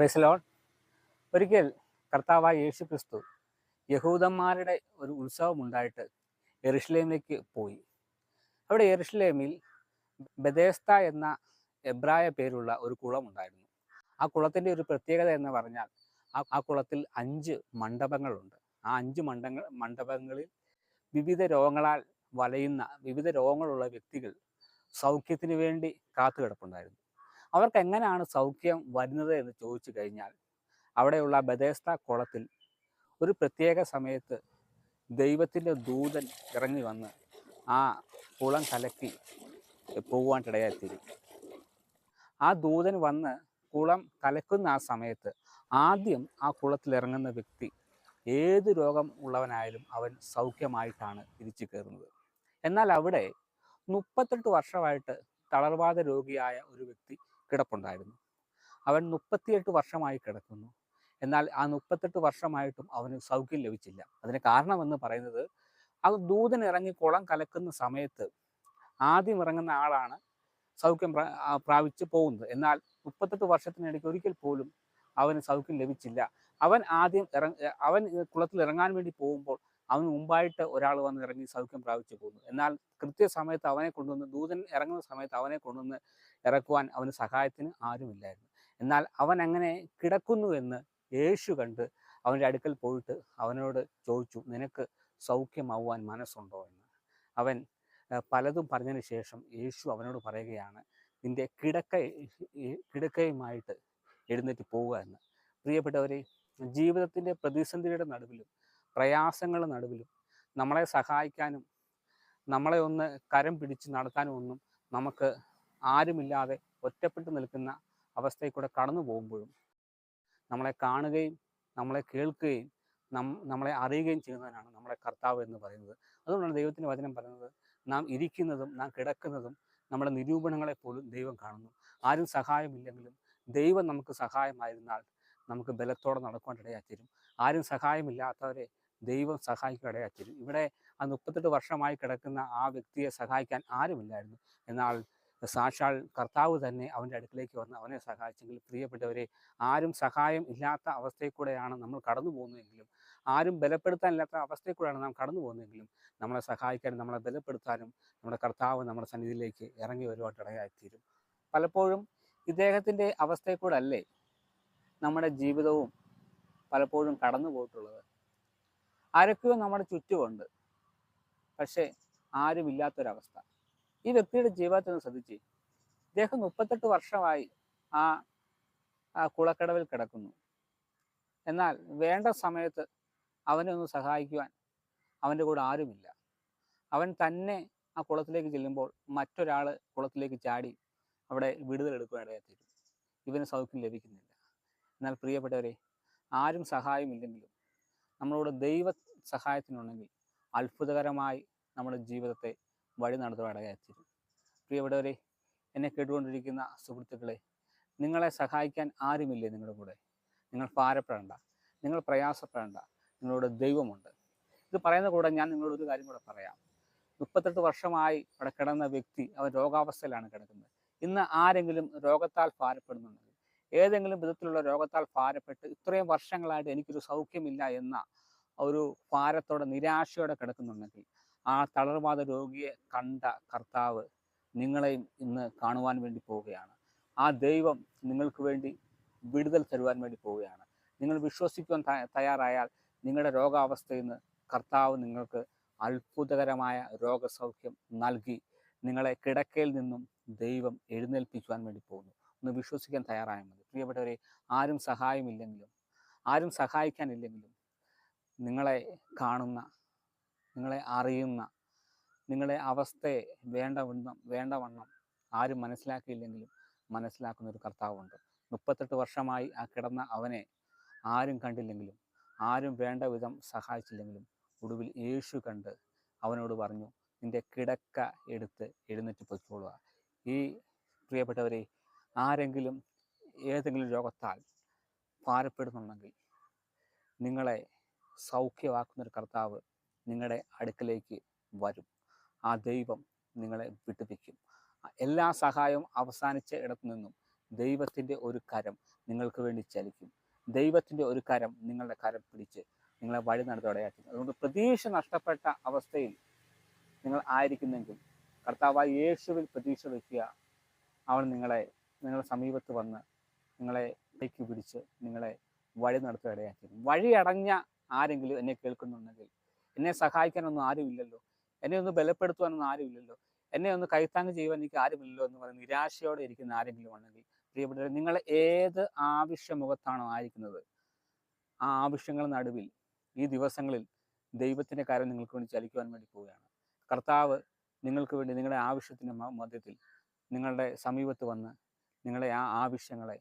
പ്രൈസലോൺ ഒരിക്കൽ കർത്താവായ യേശു ക്രിസ്തു യഹൂദന്മാരുടെ ഒരു ഉത്സവം ഉണ്ടായിട്ട് എറുഷലേമിലേക്ക് പോയി. അവിടെ എറിഷ്ലേമിൽ ബദേസ്ത എന്ന എബ്രായ പേരുള്ള ഒരു കുളമുണ്ടായിരുന്നു. ആ കുളത്തിന്റെ ഒരു പ്രത്യേകത എന്ന് പറഞ്ഞാൽ ആ ആ കുളത്തിൽ അഞ്ച് മണ്ഡപങ്ങളുണ്ട്. ആ അഞ്ച് മണ്ഡങ്ങൾ മണ്ഡപങ്ങളിൽ വിവിധ രോഗങ്ങളാൽ വലയുന്ന വിവിധ രോഗങ്ങളുള്ള വ്യക്തികൾ സൗഖ്യത്തിന് വേണ്ടി കാത്തു കിടപ്പുണ്ടായിരുന്നു അവർക്ക് എങ്ങനെയാണ് സൗഖ്യം വരുന്നത് എന്ന് ചോദിച്ചു കഴിഞ്ഞാൽ അവിടെയുള്ള ബദേസ്ത കുളത്തിൽ ഒരു പ്രത്യേക സമയത്ത് ദൈവത്തിന്റെ ദൂതൻ ഇറങ്ങി വന്ന് ആ കുളം കലക്കി പോകുവാനിടയായിത്തീരും ആ ദൂതൻ വന്ന് കുളം കലക്കുന്ന ആ സമയത്ത് ആദ്യം ആ കുളത്തിൽ ഇറങ്ങുന്ന വ്യക്തി ഏത് രോഗം ഉള്ളവനായാലും അവൻ സൗഖ്യമായിട്ടാണ് തിരിച്ചു കയറുന്നത്. എന്നാൽ അവിടെ മുപ്പത്തെട്ട് വർഷമായിട്ട് തളർവാദ രോഗിയായ ഒരു വ്യക്തി കിടപ്പുണ്ടായിരുന്നു. അവൻ മുപ്പത്തിയെട്ട് വർഷമായി കിടക്കുന്നു. എന്നാൽ ആ മുപ്പത്തെട്ട് വർഷമായിട്ടും അവന് സൗഖ്യം ലഭിച്ചില്ല. അതിന് കാരണമെന്ന് പറയുന്നത് ആ ദൂതൻ ഇറങ്ങി കുളം കലക്കുന്ന സമയത്ത് ആദ്യം ഇറങ്ങുന്ന ആളാണ് സൗഖ്യം പ്രാപിച്ച് പോകുന്നത്. എന്നാൽ മുപ്പത്തെട്ട് വർഷത്തിനിടയ്ക്ക് ഒരിക്കൽ പോലും അവന് സൗഖ്യം ലഭിച്ചില്ല. അവൻ ആദ്യം ഇറങ്ങ അവൻ കുളത്തിൽ ഇറങ്ങാൻ വേണ്ടി പോകുമ്പോൾ അവന് മുമ്പായിട്ട് ഒരാൾ വന്ന് ഇറങ്ങി സൗഖ്യം പ്രാപിച്ചു പോകുന്നു. എന്നാൽ കൃത്യസമയത്ത് അവനെ കൊണ്ടുവന്ന് ദൂതൻ ഇറങ്ങുന്ന സമയത്ത് അവനെ കൊണ്ടുവന്ന് ഇറക്കുവാൻ അവന് സഹായത്തിന് ആരുമില്ലായിരുന്നു. എന്നാൽ അവൻ അങ്ങനെ കിടക്കുന്നു എന്ന് യേശു കണ്ട് അവന്റെ അടുക്കൽ പോയിട്ട് അവനോട് ചോദിച്ചു നിനക്ക് സൗഖ്യമാവാൻ മനസ്സുണ്ടോ? എന്ന്. അവൻ പലതും പറഞ്ഞതിന് ശേഷം യേശു അവനോട് പറയുകയാണ് നിന്റെ കിടക്ക കിടക്കയുമായിട്ട് എഴുന്നേറ്റ് പോവുക എന്ന്. പ്രിയപ്പെട്ടവരെ ജീവിതത്തിന്റെ പ്രതിസന്ധിയുടെ നടുവിലും പ്രയാസങ്ങളുടെ നടുവിലും നമ്മളെ സഹായിക്കാനും നമ്മളെ ഒന്ന് കരം പിടിച്ച് നടത്താനും ഒന്നും നമുക്ക് ആരുമില്ലാതെ ഒറ്റപ്പെട്ടു നിൽക്കുന്ന അവസ്ഥയിൽ കൂടെ കടന്നു പോകുമ്പോഴും നമ്മളെ കാണുകയും നമ്മളെ കേൾക്കുകയും നം നമ്മളെ അറിയുകയും ചെയ്യുന്നതിനാണ് നമ്മുടെ കർത്താവ് എന്ന് പറയുന്നത്. അതുകൊണ്ടാണ് ദൈവത്തിന്റെ വചനം പറയുന്നത് നാം ഇരിക്കുന്നതും നാം കിടക്കുന്നതും നമ്മുടെ നിരൂപണങ്ങളെ പോലും ദൈവം കാണുന്നു. ആരും സഹായമില്ലെങ്കിലും ദൈവം നമുക്ക് സഹായമായിരുന്നാൽ നമുക്ക് ബലത്തോടെ നടക്കുവാൻ ആരും സഹായമില്ലാത്തവരെ ദൈവം സഹായിക്കാൻ ഇവിടെ ആ മുപ്പത്തെട്ട് വർഷമായി കിടക്കുന്ന ആ വ്യക്തിയെ സഹായിക്കാൻ ആരുമില്ലായിരുന്നു. എന്നാൽ സാക്ഷാൽ കർത്താവ് തന്നെ അവന്റെ അടുക്കിലേക്ക് വന്ന് അവനെ സഹായിച്ചെങ്കിൽ പ്രിയപ്പെട്ടവരെ ആരും സഹായം ഇല്ലാത്ത അവസ്ഥയിൽ കൂടെയാണ് നമ്മൾ കടന്നു പോകുന്നതെങ്കിലും ആരും ബലപ്പെടുത്താനില്ലാത്ത അവസ്ഥയിൽ കൂടെയാണ് നാം കടന്നു പോകുന്നതെങ്കിലും നമ്മളെ സഹായിക്കാനും നമ്മളെ ബലപ്പെടുത്താനും നമ്മുടെ കർത്താവ് നമ്മുടെ സന്നിധിയിലേക്ക് ഇറങ്ങി വരുവാൻ ഇടയായിത്തീരും. പലപ്പോഴും ഇദ്ദേഹത്തിന്റെ അവസ്ഥയിൽ കൂടെ അല്ലേ നമ്മുടെ ജീവിതവും പലപ്പോഴും കടന്നു പോയിട്ടുള്ളത്? ആരൊക്കെയോ നമ്മുടെ ചുറ്റുമുണ്ട്. പക്ഷേ ആരുമില്ലാത്തൊരവസ്ഥ. ഈ വ്യക്തിയുടെ ജീവിതത്തിൽ നിന്ന് ശ്രദ്ധിച്ച് ഇദ്ദേഹം മുപ്പത്തെട്ട് വർഷമായി ആ ആ കുളക്കടവിൽ കിടക്കുന്നു. എന്നാൽ വേണ്ട സമയത്ത് അവനെ ഒന്ന് സഹായിക്കുവാൻ അവന്റെ കൂടെ ആരുമില്ല. അവൻ തന്നെ ആ കുളത്തിലേക്ക് ചെല്ലുമ്പോൾ മറ്റൊരാൾ കുളത്തിലേക്ക് ചാടി അവിടെ വിടുതൽ എടുക്കുവാനിടയാത്തീരും ഇവന് സൗഖ്യം ലഭിക്കുന്നില്ല. എന്നാൽ പ്രിയപ്പെട്ടവരെ ആരും സഹായമില്ലെങ്കിലും നമ്മളോട് ദൈവ സഹായത്തിനുണ്ടെങ്കിൽ അത്ഭുതകരമായി നമ്മുടെ ജീവിതത്തെ വഴി നടത്തുവാനിടയാത്തീരും പ്രിയപ്പെട്ടവരെ എന്നെ കേട്ടുകൊണ്ടിരിക്കുന്ന സുഹൃത്തുക്കളെ നിങ്ങളെ സഹായിക്കാൻ ആരുമില്ലേ നിങ്ങളുടെ കൂടെ? നിങ്ങൾ ഭാരപ്പെടേണ്ട. നിങ്ങൾ പ്രയാസപ്പെടേണ്ട. നിങ്ങളുടെ ദൈവമുണ്ട്. ഇത് പറയുന്ന കൂടെ ഞാൻ നിങ്ങളോട് ഒരു കാര്യം കൂടെ പറയാം. മുപ്പത്തെട്ട് വർഷമായി അവിടെ കിടന്ന വ്യക്തി അവൻ രോഗാവസ്ഥയിലാണ് കിടക്കുന്നത്. ഇന്ന് ആരെങ്കിലും രോഗത്താൽ ഭാരപ്പെടുന്നുണ്ടെങ്കിൽ ഏതെങ്കിലും വിധത്തിലുള്ള രോഗത്താൽ ഭാരപ്പെട്ട് ഇത്രയും വർഷങ്ങളായിട്ട് എനിക്കൊരു സൗഖ്യമില്ല എന്ന ഒരു ഭാരത്തോടെ നിരാശയോടെ കിടക്കുന്നുണ്ടെങ്കിൽ ആ തളർവാദ രോഗിയെ കണ്ട കർത്താവ് നിങ്ങളെയും ഇന്ന് കാണുവാൻ വേണ്ടി പോവുകയാണ്. ആ ദൈവം നിങ്ങൾക്ക് വേണ്ടി വിടുതൽ തരുവാൻ വേണ്ടി പോവുകയാണ്. നിങ്ങൾ വിശ്വസിക്കുവാൻ തയ്യാറായാൽ നിങ്ങളുടെ രോഗാവസ്ഥയിൽ നിന്ന് കർത്താവ് നിങ്ങൾക്ക് അത്ഭുതകരമായ രോഗസൗഖ്യം നൽകി നിങ്ങളെ കിടക്കയിൽ നിന്നും ദൈവം എഴുന്നേൽപ്പിക്കുവാൻ വേണ്ടി പോകുന്നു. ഒന്ന് വിശ്വസിക്കാൻ തയ്യാറായാൽ മതി. പ്രിയപ്പെട്ടവരെ ആരും സഹായമില്ലെങ്കിലും ആരും സഹായിക്കാനില്ലെങ്കിലും നിങ്ങളെ കാണുന്ന നിങ്ങളെ അറിയുന്ന നിങ്ങളെ അവസ്ഥയെ വേണ്ടവണ്ണം വേണ്ടവണ്ണം ആരും മനസ്സിലാക്കിയില്ലെങ്കിലും മനസ്സിലാക്കുന്ന ഒരു കർത്താവുണ്ട്. മുപ്പത്തെട്ട് വർഷമായി ആ കിടന്ന അവനെ ആരും കണ്ടില്ലെങ്കിലും ആരും വേണ്ട വിധം സഹായിച്ചില്ലെങ്കിലും ഒടുവിൽ യേശു കണ്ട് അവനോട് പറഞ്ഞു നിന്റെ കിടക്ക എടുത്ത് എഴുന്നേറ്റ് പൊയ്ക്കോളുക. ഈ പ്രിയപ്പെട്ടവരെ ആരെങ്കിലും ഏതെങ്കിലും രോഗത്താൽ ഭാരപ്പെടുന്നുണ്ടെങ്കിൽ നിങ്ങളെ സൗഖ്യമാക്കുന്നൊരു കർത്താവ് നിങ്ങളുടെ അടുക്കലേക്ക് വരും. ആ ദൈവം നിങ്ങളെ വിടുവിക്കും. എല്ലാ സഹായവും അവസാനിച്ച ഇടത്തു നിന്നും ദൈവത്തിന്റെ ഒരു കരം നിങ്ങൾക്ക് വേണ്ടി ചലിക്കും. ദൈവത്തിന്റെ ഒരു കരം നിങ്ങളുടെ കരം പിടിച്ച് നിങ്ങളെ വഴി നടത്തോടെയാക്കും അതുകൊണ്ട് പ്രതീക്ഷ നഷ്ടപ്പെട്ട അവസ്ഥയിൽ നിങ്ങൾ ആയിരിക്കുന്നെങ്കിൽ കർത്താവായ യേശുവിൽ പ്രതീക്ഷ വയ്ക്കുക അവൻ നിങ്ങളെ നിങ്ങളുടെ സമീപത്ത് വന്ന് നിങ്ങളെ ഇടയ്ക്ക് പിടിച്ച് നിങ്ങളെ വഴി നടത്തുകയിടയാക്കി വഴി അടഞ്ഞ ആരെങ്കിലും എന്നെ കേൾക്കുന്നുണ്ടെങ്കിൽ എന്നെ സഹായിക്കാനൊന്നും ആരുമില്ലല്ലോ. എന്നെ ഒന്ന് ബലപ്പെടുത്തുവാനൊന്നും ആരുമില്ലല്ലോ. എന്നെ ഒന്ന് കൈത്താങ്ങ് ചെയ്യുവാൻ എനിക്ക് ആരുമില്ലല്ലോ എന്ന് പറഞ്ഞ് നിരാശയോടെ ഇരിക്കുന്ന ആരെങ്കിലും ഉണ്ടെങ്കിൽ പ്രിയപ്പെട്ടവരെ നിങ്ങൾ ഏത് ആവശ്യമുഖത്താണോ ആയിരിക്കുന്നത് ആ ആവശ്യങ്ങൾ നടുവിൽ ഈ ദിവസങ്ങളിൽ ദൈവത്തിന്റെ കാര്യം നിങ്ങൾക്ക് വേണ്ടി ചലിക്കുവാൻ വേണ്ടി പോവുകയാണ്. കർത്താവ് നിങ്ങൾക്ക് വേണ്ടി നിങ്ങളുടെ ആവശ്യത്തിന്റെ മധ്യത്തിൽ നിങ്ങളുടെ സമീപത്ത് വന്ന് നിങ്ങളെ ആ ആവശ്യങ്ങളെ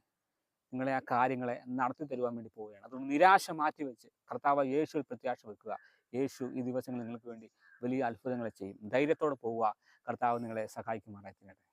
നിങ്ങളെ ആ കാര്യങ്ങളെ നടത്തി തരുവാൻ വേണ്ടി പോവുകയാണ്. അതുകൊണ്ട് നിരാശ മാറ്റിവെച്ച് കർത്താവ് യേശുവിൽ പ്രത്യാശ വെക്കുക. യേശു ഈ ദിവസങ്ങളിൽ നിങ്ങൾക്ക് വേണ്ടി വലിയ അത്ഭുതങ്ങളെ ചെയ്യും. ധൈര്യത്തോടെ പോവുക. കർത്താവ് നിങ്ങളെ സഹായിക്കുമാറായി തീരട്ടെ.